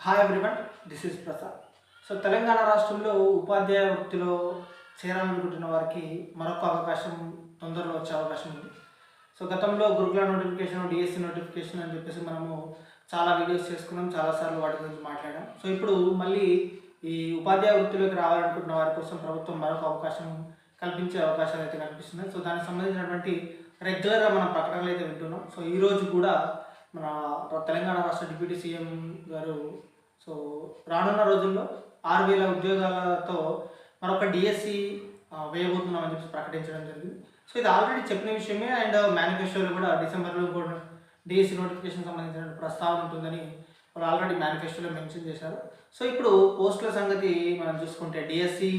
Hi everyone this is Prasad so Telangana రాష్ట్రంలో ఉపాధ్యాయ వృత్తిలో చేరాలనుకుంటున్న వారికి మరొక అవకాశం తొందరలో వచ్చే అవకాశం ఉంది. సో గతంలో గురుకుల నోటిఫికేషన్ డిఎస్సి నోటిఫికేషన్ అని చెప్పేసి మనము చాలా వీడియోస్ చేసుకున్నాం చాలాసార్లు వాటి గురించి మాట్లాడాం. సో ఇప్పుడు మళ్ళీ ఈ ఉపాధ్యాయ వృత్తిలోకి రావాలనుకుంటున్న వారి కోసం ప్రభుత్వం మరొక అవకాశం కల్పించే అవకాశాలు అయితే కనిపిస్తున్నాయి సో దానికి సంబంధించినటువంటి రెగ్యులర్గా మనం ప్రకటనలు అయితే వింటున్నాం. సో ఈరోజు కూడా మన తెలంగాణ రాష్ట్ర డిప్యూటీ సీఎం గారు సో రానున్న రోజుల్లో ఆరు వేల ఉద్యోగాలతో మరొక డిఎస్సి వేయబోతున్నామని చెప్పి ప్రకటించడం జరిగింది. సో ఇది ఆల్రెడీ చెప్పిన విషయమే. అండ్ మేనిఫెస్టోలో కూడా డిసెంబర్లో కూడా డిఎస్సి నోటిఫికేషన్ సంబంధించిన ప్రస్తావన ఉంటుందని వాళ్ళు ఆల్రెడీ మేనిఫెస్టోలో మెన్షన్ చేశారు. సో ఇప్పుడు పోస్టుల సంగతి మనం చూసుకుంటే డిఎస్సి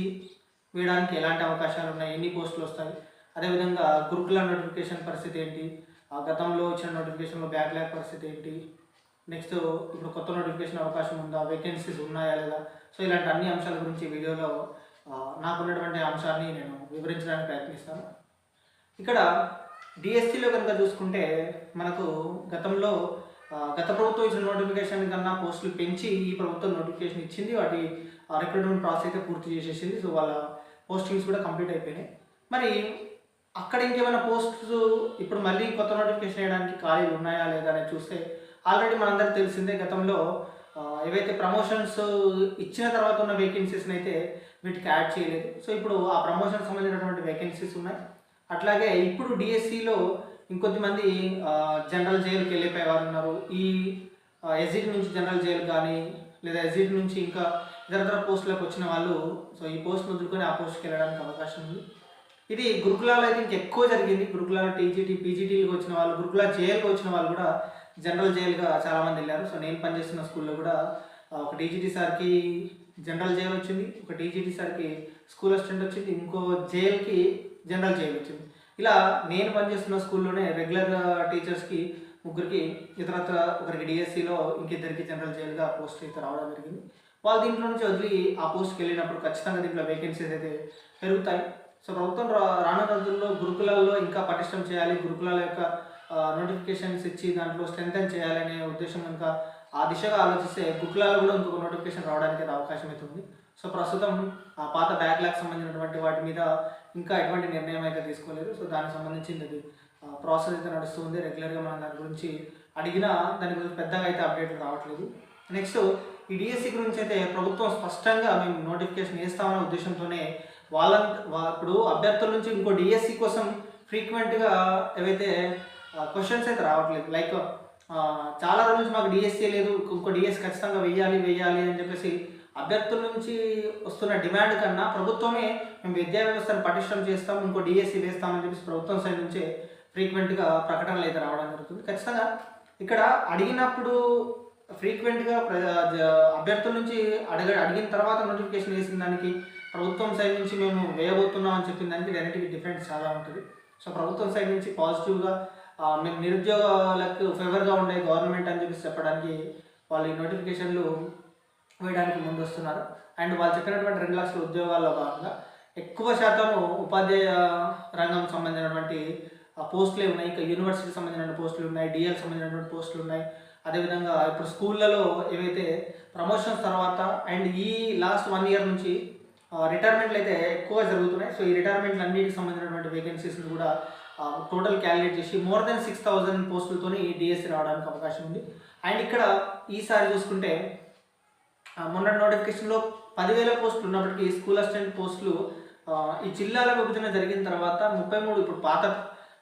వేయడానికి ఎలాంటి అవకాశాలు ఉన్నాయి? ఎన్ని పోస్టులు వస్తాయి? అదేవిధంగా గురుకుల నోటిఫికేషన్ పరిస్థితి ఏంటి? ఆ గతంలో వచ్చిన నోటిఫికేషన్లో బ్యాక్లాగ్ పరిస్థితి ఏంటి? నెక్స్ట్ ఇప్పుడు కొత్త నోటిఫికేషన్ అవకాశం ఉందా? వేకెన్సీస్ ఉన్నాయా లేదా? సో ఇలాంటి అన్ని అంశాల గురించి వీడియోలో నాకు నాకున్నటువంటి అంశాన్ని నేను వివరించడానికి ప్రయత్నిస్తాను. ఇక్కడ డిఎస్సిలో కనుక చూసుకుంటే మనకు గతంలో గత ప్రభుత్వం ఇచ్చిన నోటిఫికేషన్ కన్నా పోస్టులు పెంచి ఈ ప్రభుత్వం నోటిఫికేషన్ ఇచ్చింది. వాటి రిక్రూట్మెంట్ ప్రాసెస్ అయితే పూర్తి చేసేసింది. సో వాళ్ళ పోస్టింగ్స్ కూడా కంప్లీట్ అయిపోయినాయి. మరి అక్కడ ఇంకేమైనా పోస్ట్స్ ఇప్పుడు మళ్ళీ కొత్త నోటిఫికేషన్ వేయడానికి ఖాళీలు ఉన్నాయా లేదా అని చూస్తే ఆల్రెడీ మనందరికి తెలిసిందే గతంలో ఏవైతే ప్రమోషన్స్ ఇచ్చిన తర్వాత ఉన్న వేకెన్సీస్ని అయితే వీటికి యాడ్ చేయలేదు. సో ఇప్పుడు ఆ ప్రమోషన్ సంబంధించినటువంటి వేకెన్సీస్ ఉన్నాయి. అట్లాగే ఇప్పుడు డిఎస్సిలో ఇంకొద్దిమంది జనరల్ జైలుకి వెళ్ళిపోయే వారు ఉన్నారు. ఈ ఎజిట్ నుంచి జనరల్ జైలు కానీ లేదా ఎజిట్ నుంచి ఇంకా ఇతర ఇతర పోస్టులకు వచ్చిన వాళ్ళు సో ఈ పోస్ట్ వదులుకొని ఆ పోస్ట్కి వెళ్ళడానికి అవకాశం ఉంది. ఇది గురుకులాలో అయితే ఇంకెక్కువ జరిగింది. గురుకులాలో టీజీటీ పీజీటీలకు వచ్చిన వాళ్ళు గురుకుల జైలుకి వచ్చిన వాళ్ళు కూడా జనరల్ జైలుగా చాలామంది వెళ్ళారు. సో నేను పనిచేస్తున్న స్కూల్లో కూడా ఒక డీజీటీ సార్కి జనరల్ జైలు వచ్చింది ఒక డీజీటీ సార్కి స్కూల్ అసిస్టెంట్ వచ్చింది ఇంకో జైలుకి జనరల్ జైలు వచ్చింది. ఇలా నేను పనిచేస్తున్న స్కూల్లోనే రెగ్యులర్ టీచర్స్కి ముగ్గురికి ఇతరత్ర ఒకరికి డిఎస్సిలో ఇంకిద్దరికి జనరల్ జైలుగా పోస్ట్ అయితే రావడం జరిగింది. వాళ్ళు దీంట్లో నుంచి వదిలి ఆ పోస్ట్కి వెళ్ళినప్పుడు ఖచ్చితంగా దీంట్లో వేకెన్సీస్ అయితే పెరుగుతాయి. సో ప్రభుత్వం రా- రానున్న రోజుల్లో గురుకులాల్లో ఇంకా పటిష్టం చేయాలి. గురుకులాల యొక్క నోటిఫికేషన్స్ ఇచ్చి దాంట్లో స్ట్రెంగ్ చేయాలనే ఉద్దేశం కనుక ఆ దిశగా ఆలోచిస్తే గురుకులాల్లో కూడా ఇంకొక నోటిఫికేషన్ రావడానికి అయితే అవకాశం అయితే ఉంది. సో ప్రస్తుతం ఆ పాత బ్యాక్లాగ్ సంబంధించినటువంటి వాటి మీద ఇంకా ఎటువంటి నిర్ణయం అయితే తీసుకోలేదు. సో దానికి సంబంధించింది ప్రాసెస్ అయితే నడుస్తుంది రెగ్యులర్గా మనం దాని గురించి అడిగినా దాని గురించి పెద్దగా అయితే అప్డేట్లు రావట్లేదు. నెక్స్ట్ ఈ డిఎస్సి గురించి అయితే ప్రభుత్వం స్పష్టంగా మేము నోటిఫికేషన్ వేస్తామనే ఉద్దేశంతోనే వాళ్ళ ఇప్పుడు అభ్యర్థుల నుంచి ఇంకో డిఎస్సి కోసం ఫ్రీక్వెంట్గా ఏవైతే క్వశ్చన్స్ అయితే రావట్లేదు. లైక్ చాలా రోజుల నుంచి మాకు డిఎస్సీ లేదు. ఇంకో డిఎస్ ఖచ్చితంగా వెయ్యాలి వెయ్యాలి అని చెప్పేసి అభ్యర్థుల నుంచి వస్తున్న డిమాండ్ కన్నా ప్రభుత్వమే మేము విద్యా వ్యవస్థను పటిష్టం చేస్తాం ఇంకో డిఎస్సీ వేస్తామని చెప్పేసి ప్రభుత్వం సైడ్ నుంచే ఫ్రీక్వెంట్గా ప్రకటనలు అయితే రావడం జరుగుతుంది. ఖచ్చితంగా ఇక్కడ అడిగినప్పుడు ఫ్రీక్వెంట్గా ప్ర- అభ్యర్థుల నుంచి అడగ అడిగిన తర్వాత నోటిఫికేషన్ వేసిన దానికి ప్రభుత్వం సైడ్ నుంచి మేము వేయబోతున్నాం అని చెప్పిన దానికి డైరెక్ట్గా డిఫరెన్స్ చాలా ఉంటుంది. సో ప్రభుత్వం సైడ్ నుంచి పాజిటివ్గా మేము నిరుద్యోగాలకు ఫేవర్గా ఉండే గవర్నమెంట్ అని చెప్పేసి చెప్పడానికి వాళ్ళు ఈ నోటిఫికేషన్లు వేయడానికి ముందు వస్తున్నారు అండ్ వాళ్ళు చెప్పినటువంటి రెండు లక్షల ఉద్యోగాల్లో భాగంగా ఎక్కువ శాతం ఉపాధ్యాయ రంగం సంబంధించినటువంటి పోస్టులే ఉన్నాయి. ఇంకా యూనివర్సిటీకి సంబంధించిన పోస్టులు ఉన్నాయి. డిఎల్ సంబంధించినటువంటి పోస్టులు ఉన్నాయి. అదేవిధంగా ఇప్పుడు స్కూళ్ళలో ఏవైతే ప్రమోషన్స్ తర్వాత అండ్ ఈ లాస్ట్ వన్ ఇయర్ నుంచి రిటైర్మెంట్లు అయితే ఎక్కువ జరుగుతున్నాయి. సో ఈ రిటైర్మెంట్లు అన్నిటికి సంబంధించినటువంటి వేకెన్సీస్ని కూడా టోటల్ క్యాలిక్యులేట్ చేసి మోర్ దెన్ సిక్స్ థౌజండ్ పోస్టులతోని డిఎస్సి రావడానికి అవకాశం ఉంది. అండ్ ఇక్కడ ఈసారి చూసుకుంటే మొన్న నోటిఫికేషన్లో పదివేల పోస్టులు ఉన్నప్పటికీ స్కూల్ అసిస్టెంట్ పోస్టులు ఈ జిల్లాల విభజన జరిగిన తర్వాత ముప్పై మూడు ఇప్పుడు పాత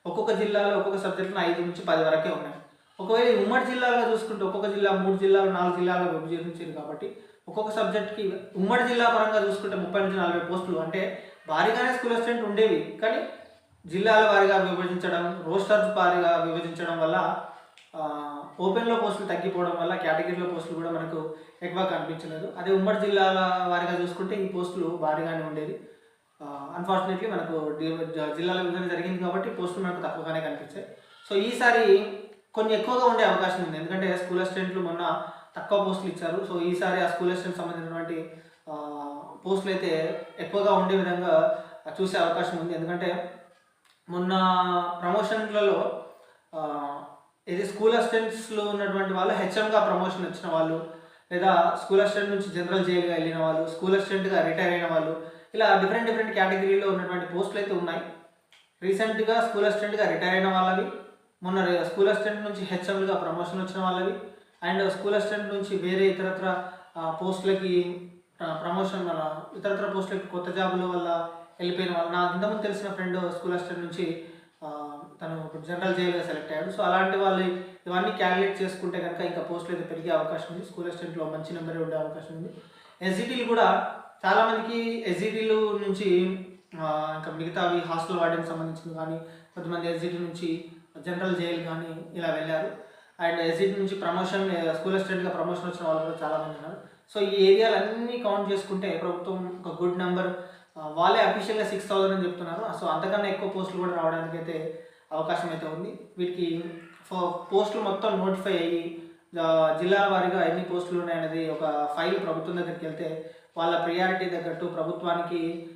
ఒక్కొక్క జిల్లాలో ఒక్కొక్క సబ్జెక్టులో ఐదు నుంచి పది వరకే ఉన్నాయి. ఒకవేళ ఉమ్మడి జిల్లాలో చూసుకుంటే ఒక్కొక్క జిల్లా మూడు జిల్లాలు నాలుగు జిల్లాలో విభజించారు కాబట్టి ఒక్కొక్క సబ్జెక్ట్కి ఉమ్మడి జిల్లా పరంగా చూసుకుంటే ముప్పై నుంచి నలభై పోస్టులు. అంటే భారీగానే స్కూల్ అసిస్టెంట్ ఉండేవి. కానీ జిల్లాల వారీగా విభజించడం రోస్టర్స్ వారీగా విభజించడం వల్ల ఓపెన్లో పోస్టులు తగ్గిపోవడం వల్ల కేటగిరీలో పోస్టులు కూడా మనకు ఎక్కువ కనిపించలేదు. అదే ఉమ్మడి జిల్లాల వారీగా చూసుకుంటే ఈ పోస్టులు భారీగానే ఉండేది అన్ఫార్చునేట్లీ మనకు జిల్లాల విభజన జరిగింది కాబట్టి పోస్టులు మనకు తక్కువగానే కనిపించాయి. సో ఈసారి కొన్ని ఎక్కువగా ఉండే అవకాశం ఉంది. ఎందుకంటే స్కూల్ అసిస్టెంట్లు మొన్న తక్కువ పోస్టులు ఇచ్చారు. సో ఈసారి ఆ స్కూల్ అసిస్టెంట్ సంబంధించినటువంటి పోస్టులు అయితే ఎక్కువగా ఉండే విధంగా చూసే అవకాశం ఉంది. ఎందుకంటే మొన్న ప్రమోషన్లలో ఇది స్కూల్ అసిస్టెంట్స్లో ఉన్నటువంటి వాళ్ళు హెచ్ఎంగా ప్రమోషన్ వచ్చిన వాళ్ళు లేదా స్కూల్ అసిస్టెంట్ నుంచి జనరల్ జైలుగా వెళ్ళిన వాళ్ళు స్కూల్ అసిస్టెంట్గా రిటైర్ అయిన వాళ్ళు ఇలా డిఫరెంట్ డిఫరెంట్ కేటగిరీలో ఉన్నటువంటి పోస్టులు అయితే ఉన్నాయి. రీసెంట్గా స్కూల్ అసిస్టెంట్గా రిటైర్ అయిన వాళ్ళవి మొన్న స్కూల్ అసిస్టెంట్ నుంచి హెచ్ఎంలుగా ప్రమోషన్ వచ్చిన వాళ్ళవి అండ్ స్కూల్ అసిస్టెంట్ నుంచి వేరే ఇతరత్ర పోస్టులకి ప్రమోషన్ మన ఇతరత్ర పోస్టులకి కొత్త జాబుల వల్ల వెళ్ళిపోయిన వాళ్ళు నాకు ఇంతకుముందు తెలిసిన ఫ్రెండ్ స్కూల్ అసిస్టెంట్ నుంచి తను ఇప్పుడు జనరల్ జైలుగా సెలెక్ట్ అయ్యాడు. సో అలాంటి వాళ్ళు ఇవన్నీ క్యాలిక్యులేట్ చేసుకుంటే కనుక ఇంకా పోస్టులు అయితే పెరిగే అవకాశం ఉంది. స్కూల్ అసిస్టెంట్లో మంచి నెంబర్ ఉండే అవకాశం ఉంది. ఎస్జిటీలు కూడా చాలామందికి ఎస్జిటీలు నుంచి ఇంకా ఇంకా మిగతావి హాస్టల్ వార్డెన్కి సంబంధించింది కానీ కొంతమంది ఎస్జిటి నుంచి జనరల్ జైలు కానీ ఇలా వెళ్ళారు. అండ్ ఎస్జిటీ నుంచి ప్రమోషన్ స్కూల్ అసిస్టెంట్గా ప్రమోషన్ వచ్చిన వాళ్ళు కూడా చాలామంది ఉన్నారు. సో ఈ ఏరియాలన్నీ కౌంట్ చేసుకుంటే ప్రభుత్వం ఒక గుడ్ నెంబర్ వాళ్ళే అఫీషియల్గా సిక్స్ థౌసండ్ అని చెప్తున్నారు. సో అంతకన్నా ఎక్కువ పోస్టులు కూడా రావడానికి అయితే అవకాశం అయితే ఉంది. వీటికి ఫో- పోస్టులు మొత్తం నోటిఫై అయ్యి జిల్లా జిల్లాల వారీగా ఎన్ని పోస్టులు ఉన్నాయనేది ఒక ఫైల్ ప్రభుత్వం దగ్గరికి వెళ్తే వాళ్ళ ప్రియారిటీ తగ్గట్టు ప్రభుత్వానికి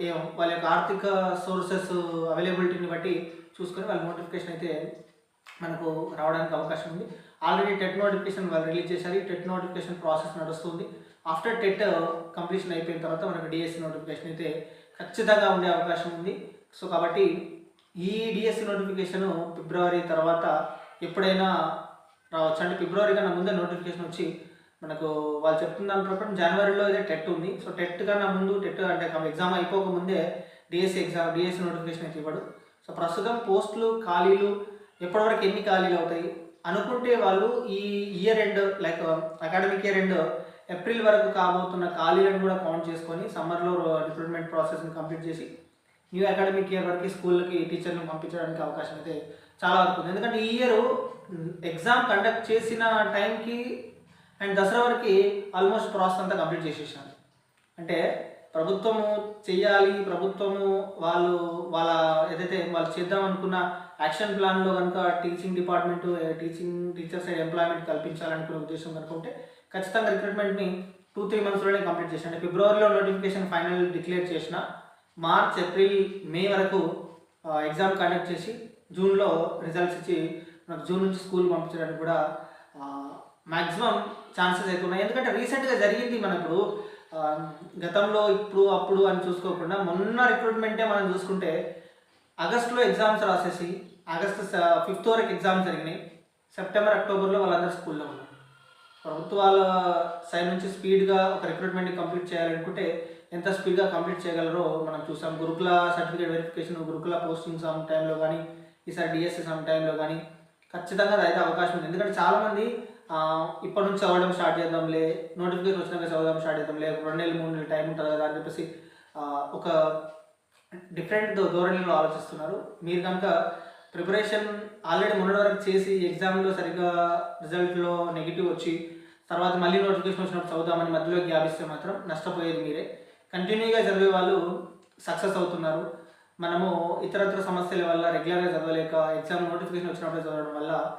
ఏ వాళ్ళ యొక్క ఆర్థిక సోర్సెస్ అవైలబిలిటీని బట్టి చూసుకొని వాళ్ళ నోటిఫికేషన్ అయితే మనకు రావడానికి అవకాశం ఉంది. ఆల్రెడీ టెట్ నోటిఫికేషన్ వాళ్ళు రిలీజ్ చేశారు. ఈ టెట్ నోటిఫికేషన్ ప్రాసెస్ నడుస్తుంది. ఆఫ్టర్ టెట్ కంప్లీషన్ అయిపోయిన తర్వాత మనకు డిఎస్సి నోటిఫికేషన్ అయితే ఖచ్చితంగా ఉండే అవకాశం ఉంది. సో కాబట్టి ఈ డిఎస్సి నోటిఫికేషన్ ఫిబ్రవరి తర్వాత ఎప్పుడైనా రావచ్చు. అంటే ఫిబ్రవరి కన్నా ముందే నోటిఫికేషన్ వచ్చి మనకు వాళ్ళు చెప్తున్న దాని ప్రకారం జనవరిలో అయితే టెట్ ఉంది. సో టెట్ కన్నా ముందు టెట్ అంటే ఎగ్జామ్ అయిపోక ముందే డిఎస్సి ఎగ్జామ్ డిఎస్సి నోటిఫికేషన్ అయితే ఇవ్వడు. సో ప్రస్తుతం పోస్టులు ఖాళీలు ఎప్పటివరకు ఎన్ని ఖాళీలు అవుతాయి? అనుకుంటే వాళ్ళు ఈ year end like academic year end April వరకు కాబోతున్న ఖాళీలను కూడా కౌంట్ చేసుకొని సమ్మర్లో రిక్రూట్మెంట్ ప్రాసెస్ని కంప్లీట్ చేసి న్యూ అకాడమిక్ ఇయర్ వరకు స్కూల్కి టీచర్లను పంపించడానికి అవకాశం అయితే చాలా వరకు ఉంది. ఎందుకంటే ఈ ఇయర్ ఎగ్జామ్ కండక్ట్ చేసిన టైంకి అండ్ దసరా వరకు ఆల్మోస్ట్ ప్రాసెస్ అంతా కంప్లీట్ చేసేసాను అంటే ప్రభుత్వము చెయ్యాలి ప్రభుత్వము వాళ్ళు వాళ్ళ ఏదైతే వాళ్ళు చేద్దాం అనుకున్న యాక్షన్ ప్లాన్లో కనుక teaching department teaching teachers employment కల్పించాలనుకునే ఉద్దేశం కనుక ఉంటే ఖచ్చితంగా రిక్రూట్మెంట్ని టూ త్రీ మంత్స్లోనే కంప్లీట్ చేసాను. అంటే ఫిబ్రవరిలో నోటిఫికేషన్ ఫైనల్ డిక్లేర్ చేసిన. మార్చ్ ఏప్రిల్ మే వరకు ఎగ్జామ్ కండక్ట్ చేసి జూన్లో రిజల్ట్స్ ఇచ్చి మనకు జూన్ నుంచి స్కూల్ పంపించడానికి కూడా మ్యాక్సిమం ఛాన్సెస్ అయితే ఉన్నాయి. ఎందుకంటే రీసెంట్గా జరిగింది మనకు గతంలో ఇప్పుడు అప్పుడు అని చూసుకోకుండా మొన్న రిక్రూట్మెంటే మనం చూసుకుంటే ఆగస్టులో ఎగ్జామ్స్ రాసేసి ఆగస్ట్ ఫిఫ్త్ వరకు ఎగ్జామ్స్ జరిగినాయి. సెప్టెంబర్ అక్టోబర్లో వాళ్ళందరూ స్కూల్లో ఉన్నారు. ప్రభుత్వాల సైడ్ నుంచి స్పీడ్గా ఒక రిక్రూట్మెంట్ కంప్లీట్ చేయాలనుకుంటే ఎంత స్పీడ్గా కంప్లీట్ చేయగలరో మనం చూసాం. Gurukula certificate verification Gurukula posting some టైంలో కానీ ఈసారి డిఎస్సి సమ్ టైంలో కానీ ఖచ్చితంగా అది అయితే అవకాశం ఉంది. ఎందుకంటే చాలామంది ఇప్పటి నుంచి చదవడం స్టార్ట్ చేద్దాంలే నోటిఫికేషన్ వచ్చినాక చదవడం స్టార్ట్ చేద్దాంలే రెండు నెలలు మూడు నెలలు టైం ఉంటుంది కదా అని చెప్పేసి ఒక డిఫరెంట్ ధోరణిలో ఆలోచిస్తున్నారు. మీరు కనుక ప్రిపరేషన్ ఆల్రెడీ మొన్నటి వరకు చేసి ఎగ్జామ్లో సరిగ్గా రిజల్ట్లో నెగిటివ్ వచ్చి తర్వాత మళ్ళీ నోటిఫికేషన్ వచ్చినప్పుడు చదువుదామని మధ్యలో గ్యాప్ ఇస్తే మాత్రం నష్టపోయేది మీరే. కంటిన్యూగా చదివే వాళ్ళు సక్సెస్ అవుతున్నారు. మనము ఇతరత్ర సమస్యల వల్ల రెగ్యులర్గా చదవలేక ఎగ్జామ్ నోటిఫికేషన్ వచ్చినప్పుడు చదవడం వల్ల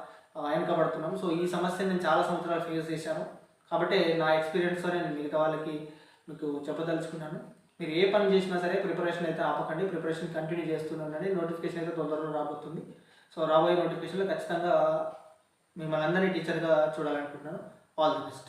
వెనకబడుతున్నాం. సో ఈ సమస్య నేను చాలా సంవత్సరాలు ఫేస్ చేశాను. కాబట్టి నా ఎక్స్పీరియన్స్తో నేను మిగతా వాళ్ళకి మీకు చెప్పదలుచుకున్నాను. మీరు ఏ పని చేసినా సరే ప్రిపరేషన్ అయితే ఆపకండి ప్రిపరేషన్ కంటిన్యూ చేస్తున్నానని నోటిఫికేషన్ అయితే తొందరలో రాబోతుంది. సో రాబోయే నోటిఫికేషన్లో ఖచ్చితంగా మిమ్మల్ని అందరినీ టీచర్గా చూడాలనుకుంటున్నాను. All the best